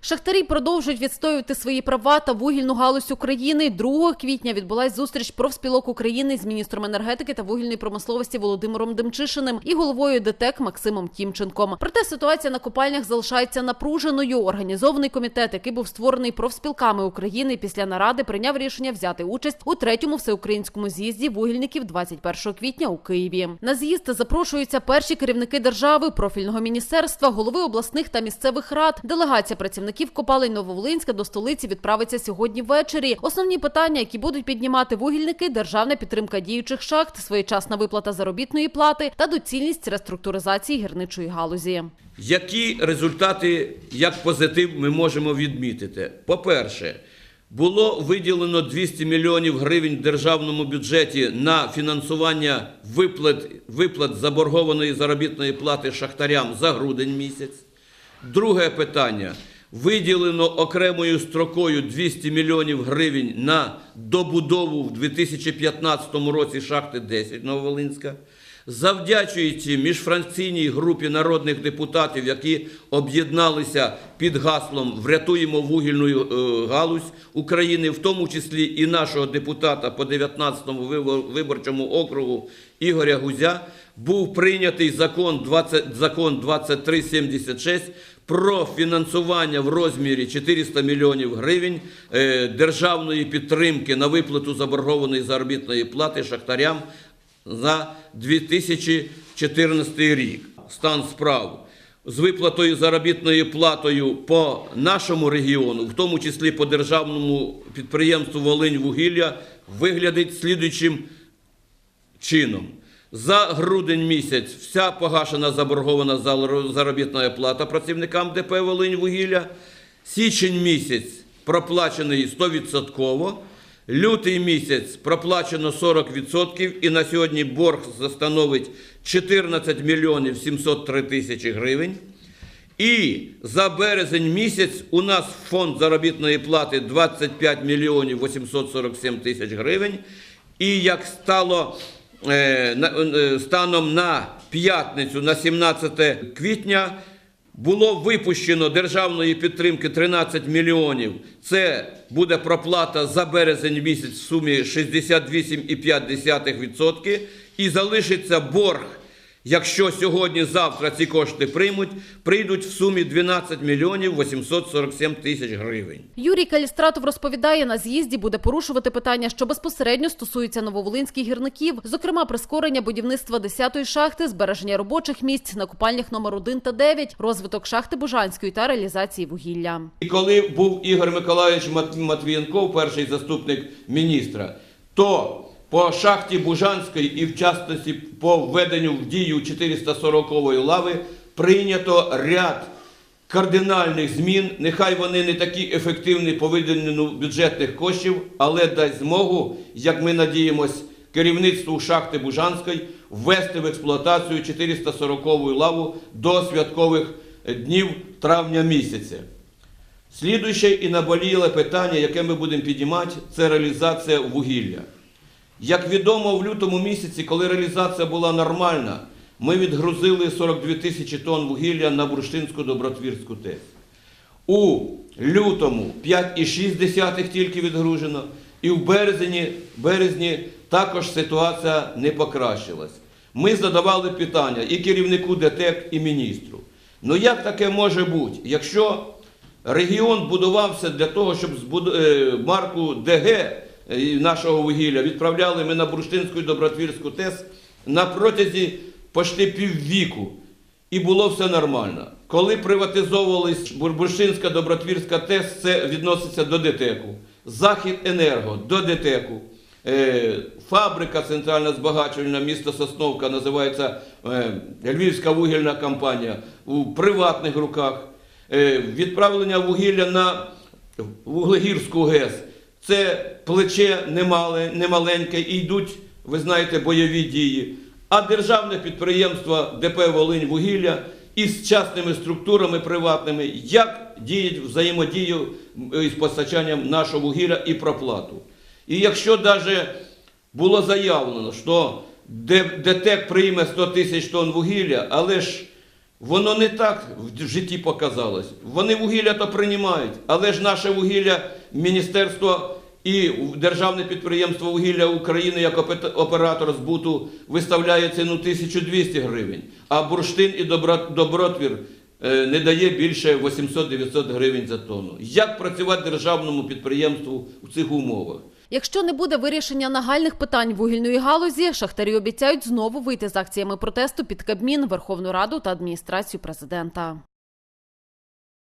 Шахтарі продовжують відстоювати свої права та вугільну галузь України. 2 квітня відбулась зустріч профспілок України з міністром енергетики та вугільної промисловості Володимиром Демчишиним і головою ДТЕК Максимом Тімченком. Проте ситуація на копальнях залишається напруженою. Організований комітет, який був створений профспілками України, після наради прийняв рішення взяти участь у третьому всеукраїнському з'їзді вугільників 21 квітня у Києві. На з'їзд запрошуються перші керівники держави, профільного міністерства, голови обласних та місцевих рад. Делегація працівників копалень Нововолинська до столиці відправиться сьогодні ввечері. Основні питання, які будуть піднімати вугільники, державна підтримка діючих шахт, своєчасна виплата заробітної плати та доцільність реструктуризації гірничої галузі. Які результати, як позитив, ми можемо відмітити? По-перше, було виділено 200 мільйонів гривень в державному бюджеті на фінансування виплат, виплат заборгованої заробітної плати шахтарям за грудень місяць. Друге питання. Виділено окремою строкою 200 мільйонів гривень на добудову в 2015 році шахти 10 Нововолинська. Завдячуючи міжфракційній групі народних депутатів, які об'єдналися під гаслом Врятуємо вугільну е, галузь України, в тому числі і нашого депутата по 19-му виборчому округу Ігоря Гузя, був прийнятий закон, 20, закон 2376 про фінансування в розмірі 400 мільйонів гривень е, державної підтримки на виплату заборгованої заробітної плати шахтарям за 2014 рік. Стан справ з виплатою заробітною платою по нашому регіону, в тому числі по державному підприємству Волинь-Вугілля, виглядить слідуючим чином. За грудень місяць вся погашена заборгована заробітна плата працівникам ДП «Волиньвугілля». Січень місяць проплачений 100%. Лютий місяць проплачено 40% і на сьогодні борг становить 14 мільйонів 703 тисячі гривень. І за березень місяць у нас фонд заробітної плати 25 мільйонів 847 тисяч гривень. І як стало е, е, станом на п'ятницю, на 17 квітня, було випущено державної підтримки 13 мільйонів. Це буде проплата за березень місяць в сумі 68,5%. І залишиться борг Якщо сьогодні-завтра ці кошти приймуть, прийдуть в сумі 12 мільйонів 847 тисяч гривень. Юрій Калістратов розповідає, на з'їзді буде порушувати питання, що безпосередньо стосуються нововолинських гірників, зокрема прискорення будівництва 10-ї шахти, збереження робочих місць на купальнях номер 1 та 9, розвиток шахти Бужанської та реалізації вугілля. І коли був Ігор Миколаївич Мат- Матвієнков, перший заступник міністра, то по шахті Бужанської і в частності по введенню в дію 440-ї лави прийнято ряд кардинальних змін. Нехай вони не такі ефективні по виділенню бюджетних коштів, але дасть змогу, як ми надіємось, керівництву шахти Бужанської ввести в експлуатацію 440-ю лаву до святкових днів травня місяця. Слідуюче і наболіле питання, яке ми будемо піднімати, це реалізація вугілля. Як відомо, в лютому місяці, коли реалізація була нормальна, ми відгрузили 42 тисячі тонн вугілля на Бурштинську Добротвірську ТЕС. У лютому 5,6 тільки відгружено, і в березні, березні також ситуація не покращилась. Ми задавали питання і керівнику ДТЕК, і міністру. Ну як таке може бути, якщо регіон будувався для того, щоб е, марку ДГ нашого вугілля відправляли ми на Бурштинську і Добротвірську ТЕС на протязі почти піввіку. І було все нормально. Коли приватизовувались Бурбушинська Добротвірська ТЕС, це відноситься до ДТЕКу. Захід Енерго до ДТЕКу. Е, фабрика центральна збагачувальна міста Сосновка називається е, Львівська вугільна компанія у приватних руках. Е, відправлення вугілля на Вуглегірську ГЕС. Це плече немале, немаленьке, і йдуть, ви знаєте, бойові дії. А державне підприємство ДП Волинь вугілля із частними структурами приватними, як діють взаємодію із постачанням нашого вугілля і проплату. І якщо навіть було заявлено, що ДТЕК прийме 100 тисяч тонн вугілля, але ж Воно не так в житті показалось. Вони вугілля то приймають, але ж наше вугілля, міністерство і державне підприємство вугілля України як опе- оператор збуту виставляє ціну 1200 гривень, а бурштин і добро- добротвір е, не дає більше 800-900 гривень за тонну. Як працювати державному підприємству в цих умовах? Якщо не буде вирішення нагальних питань вугільної галузі, шахтарі обіцяють знову вийти з акціями протесту під Кабмін, Верховну Раду та адміністрацію президента.